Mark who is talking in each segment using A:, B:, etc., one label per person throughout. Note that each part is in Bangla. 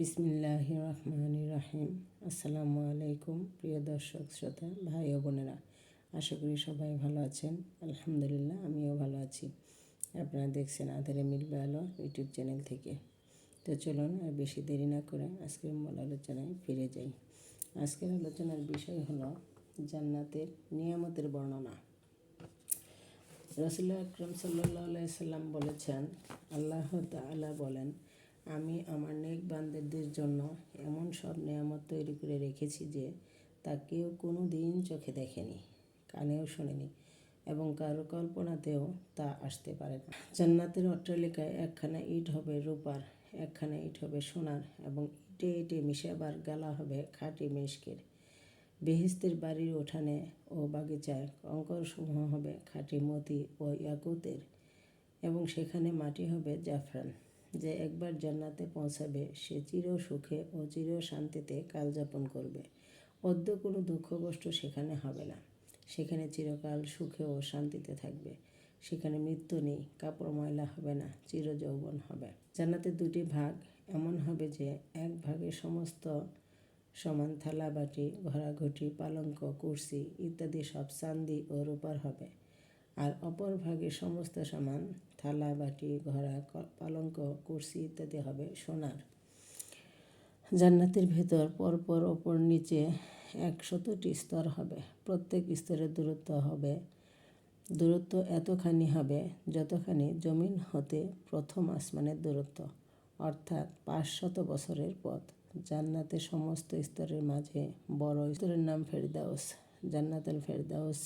A: বিসমিল্লাহ রহমান রাহিম আসসালামু আলাইকুম প্রিয় দর্শক, শ্রোতা, ভাই ও বোনেরা। আশা করি সবাই ভালো আছেন। আলহামদুলিল্লাহ, আমিও ভালো আছি। আপনারা দেখছেন আধারে মিলবে আলো ইউটিউব চ্যানেল থেকে। তো চলুন আর বেশি দেরি না করে আজকের মূল আলোচনায় ফিরে যাই। আজকের আলোচনার বিষয় হলো জান্নাতের নিয়ামতের বর্ণনা। রসুল্লাহ আকরম সাল্লাহ সাল্লাম বলেছেন, আল্লাহ তাআলা বলেন আমি আমার নেক বান্ধবদের জন্য এমন সব নিয়ামত তৈরি করে রেখেছি যে তা কেউ কোনো দিন চোখে দেখেনি, কানেও শোনেনি এবং কারও কল্পনাতেও তা আসতে পারে না। জান্নাতের অট্টালিকায় একখানা ইট হবে রূপার, একখানা ইট হবে সোনার এবং ইটে ইটে মিশাবার গালা হবে খাঁটি মেশকের বেহিস্তের বাড়ির উঠানে ও বাগিচায় কঙ্করসমূহ হবে খাঁটি মতি ও ইয়াকুতের এবং সেখানে মাটি হবে জাফরান। যে একবার জান্নাতে পৌঁছাবে, সে চির সুখে ও চির শান্তিতে কালযাপন করবে। অদ্য কোনো দুঃখ কষ্ট সেখানে হবে না। সেখানে চিরকাল সুখে ও শান্তিতে থাকবে। সেখানে মৃত্যু নেই, কাপড় ময়লা হবে না, চির যৌবন হবে। জান্নাতের দুটি ভাগ এমন হবে যে, এক ভাগে সমস্ত সমান থালা বাটি, ঘোড়াঘুটি, পালঙ্ক, কুর্সি ইত্যাদি সব চান্দি ও রূপার হবে। আর অপর ভাগে সমস্ত সমান, থালা, বাটি, ঘোড়া পালঙ্ক, কুর্সি ইত্যাদি হবে সোনার। জান্নাতের ভেতর পরপর ওপর নিচে একশতটি স্তর হবে। প্রত্যেক স্তরের দূরত্ব হবে। দূরত্ব এতখানি হবে যতখানি জমিন হতে প্রথম আসমানের দূরত্ব, অর্থাৎ পাঁচশত বছরের পথ। জান্নাতের সমস্ত স্তরের মাঝে বড় স্তরের নাম ফেরদাউস। জান্নাতুল ফেরদাউস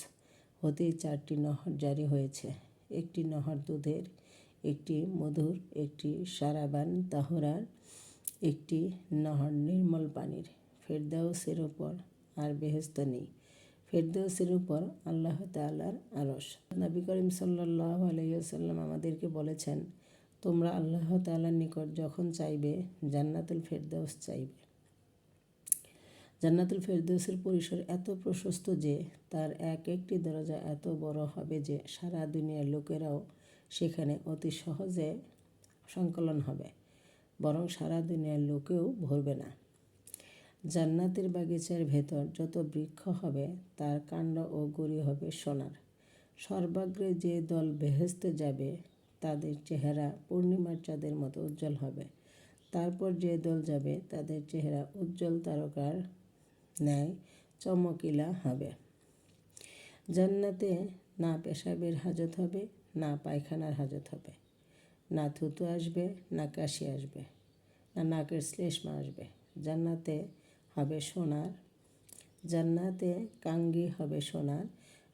A: হতেই চারটি নহর জারি হয়েছে। একটি নহর দুধের, একটি মধুর, একটি সারাবান তাহরার, একটি নহর নির্মল পানির। ফেরদাউসের ওপর আর বেহেস্ত নেই। ফেরদাউসের উপর আল্লাহ তাল্লার আরস নবী করিম সাল্লাহ আমাদেরকে বলেছেন, তোমরা আল্লাহ তাল্লার নিকট যখন চাইবে, জান্নাতুল ফেরদাউস চাইবে। জান্নাতুল ফেরদৌসের পরিসর এত প্রশস্ত যে তার এক একটি দরজা এত বড় হবে যে সারা দুনিয়ার লোকেরাও সেখানে অতি সহজে সংকলন হবে, বরং সারা দুনিয়ার লোকেও ভরবে না। জান্নাতের বাগিচার ভেতর যত বৃক্ষ হবে, তার কাণ্ড ও গড়ি হবে সোনার। সর্বাগ্রে যে দল বেহেস্তে যাবে, তাদের চেহারা পূর্ণিমার চাঁদের মতো উজ্জ্বল হবে। তারপর যে দল যাবে, তাদের চেহারা উজ্জ্বল তারকার ন্যায় চমকিলা হবে। জান্নাতে না পেশাবের হাজত হবে, না পায়খানার হাজত হবে। না থুতু আসবে, না কাশি আসবে, না নাকের শ্লেষ্মা আসবে। জান্নাতে হবে সোনার, জান্নাতে কাঙ্গি হবে সোনার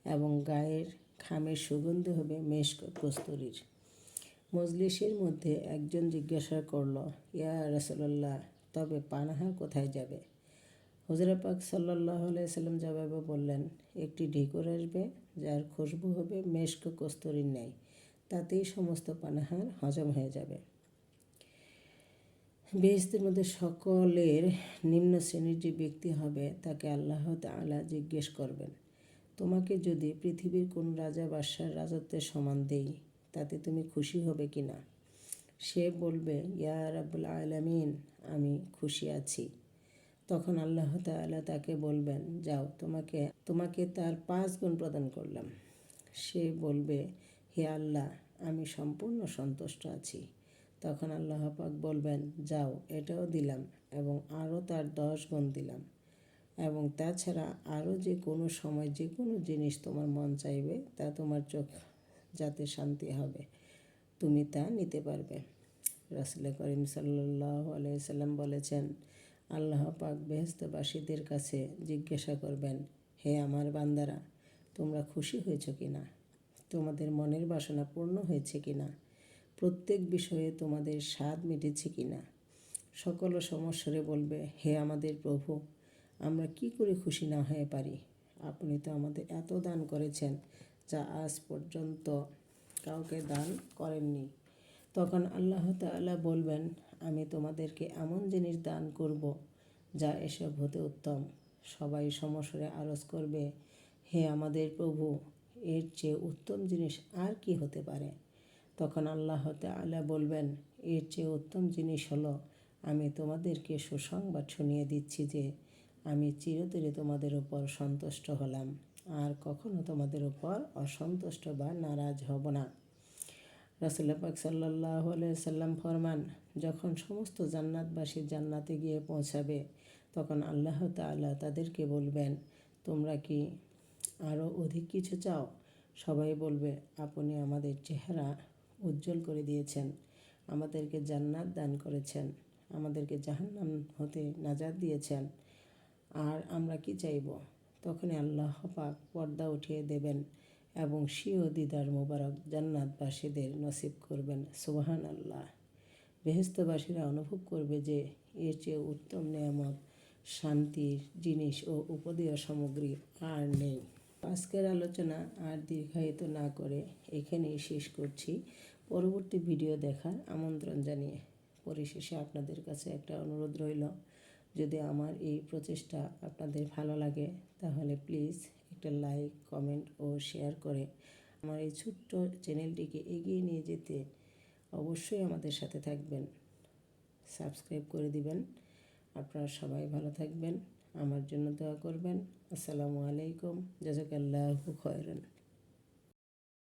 A: এবং গায়ের খামের সুগন্ধ হবে মেষ কস্তুরির। মজলিসের মধ্যে একজন জিজ্ঞাসা করল, ইয়া রসল্লাহ তবে পানাহার কোথায় যাবে? হুজরা পাক সাল্লাহ সাল্লাম জবাবে বললেন, একটি ঢিকর আসবে, যার খুশবু হবে মেশক কস্তরির ন্যায়। তাতেই সমস্ত পানাহার হজম হয়ে যাবে। বেহস্তের মধ্যে সকলের নিম্ন শ্রেণির যে ব্যক্তি হবে, তাকে আল্লাহ তালা জিজ্ঞেস করবেন, তোমাকে যদি পৃথিবীর কোন রাজা বাদশার রাজত্বের সমান দেই, তাতে তুমি খুশি হবে কি না? সে বলবে, ইয়া রাবুল আলমিন, আমি খুশি আছি। তখন আল্লাহ তালা তাকে বলবেন, যাও, তোমাকে তোমাকে তার পাঁচ গুণ প্রদান করলাম। সে বলবে, হে আল্লাহ, আমি সম্পূর্ণ সন্তুষ্ট আছি। তখন আল্লাহ পাক বলবেন, যাও, এটাও দিলাম এবং আরও তার দশ গুণ দিলাম। এবং তাছাড়া আরও যে কোনো সময় যে কোনো জিনিস তোমার মন চাইবে, তা তোমার চোখ যাতে শান্তি হবে, তুমি তা নিতে পারবে। রাসুল করিম সাল্লাহ আলাইসাল্লাম বলেছেন আল্লাহ পাক বেহস্তবাসীদের কাছে জিজ্ঞাসা করবেন, হে আমার বান্দারা, তোমরা খুশি হয়েছ কি না? তোমাদের মনের বাসনা পূর্ণ হয়েছে কি না? প্রত্যেক বিষয়ে তোমাদের স্বাদ মিটেছে কি না? সকল সমস্যারে বলবে, হে আমাদের প্রভু, আমরা কি করে খুশি না হয়ে পারি? আপনি তো আমাদের এত দান করেছেন যা আজ পর্যন্ত কাউকে দান করেননি। তখন আল্লাহ তাআলা বলবেন আমি তোমাদেরকে এমন জিনিস দান করব, যা এসব হতে উত্তম। সবাই সমস্যারে আরজ করবে, হে আমাদের প্রভু, এর চেয়ে উত্তম জিনিস আর কি হতে পারে? তখন আল্লাহ তাআলা বলবেন, এর চেয়ে উত্তম জিনিস হলো, আমি তোমাদেরকে সুসংবাদ শুনিয়ে দিচ্ছি যে, আমি চিরতরে তোমাদের উপর সন্তুষ্ট হলাম। আর কখনো তোমাদের উপর অসন্তুষ্ট বা নারাজ হব না। রাসুল্লাহ পাক সাল্লাহ সাল্লাম ফরমান, যখন সমস্ত জান্নাতবাসী জান্নাতে গিয়ে পৌঁছাবে, তখন আল্লাহ তাআলা তাদেরকে বলবেন, তোমরা কি আরও অধিক কিছু চাও? সবাই বলবে, আপনি আমাদের চেহারা উজ্জ্বল করে দিয়েছেন, আমাদেরকে জান্নাত দান করেছেন, আমাদেরকে জাহান্নাম হতে নাজাত দিয়েছেন, আর আমরা কি চাইব? তখনই আল্লাহ পাক পর্দা উঠিয়ে দেবেন। এবং স্বীয় দিদার মোবারক জান্নাতবাসীদের নসিব করবেন। সুবাহান আল্লাহ বেহেস্তবাসীরা অনুভব করবে যে এর চেয়ে উত্তম নিয়ামত শান্তির জিনিস ও উপদেয় সামগ্রী আর নেই। আজকের আলোচনা আর দীর্ঘায়িত না করে এখানেই শেষ করছি। পরবর্তী ভিডিও দেখার আমন্ত্রণ জানিয়ে পরিশেষে আপনাদের কাছে একটা অনুরোধ রইল। যদি আমার এই প্রচেষ্টা আপনাদের ভালো লাগে, তাহলে প্লিজ একটা লাইক কমেন্ট ও শেয়ার করে আমার এই ছোট্ট চ্যানেলটিকে এগিয়ে নিয়ে যেতে অবশ্যই আমাদের সাথে থাকবেন। সাবস্ক্রাইব করে দিবেন। আপনারা সবাই ভালো থাকবেন। আমার জন্য দোয়া করবেন। আসসালামু আলাইকুম। জাজাকাল্লাহু খয়রান।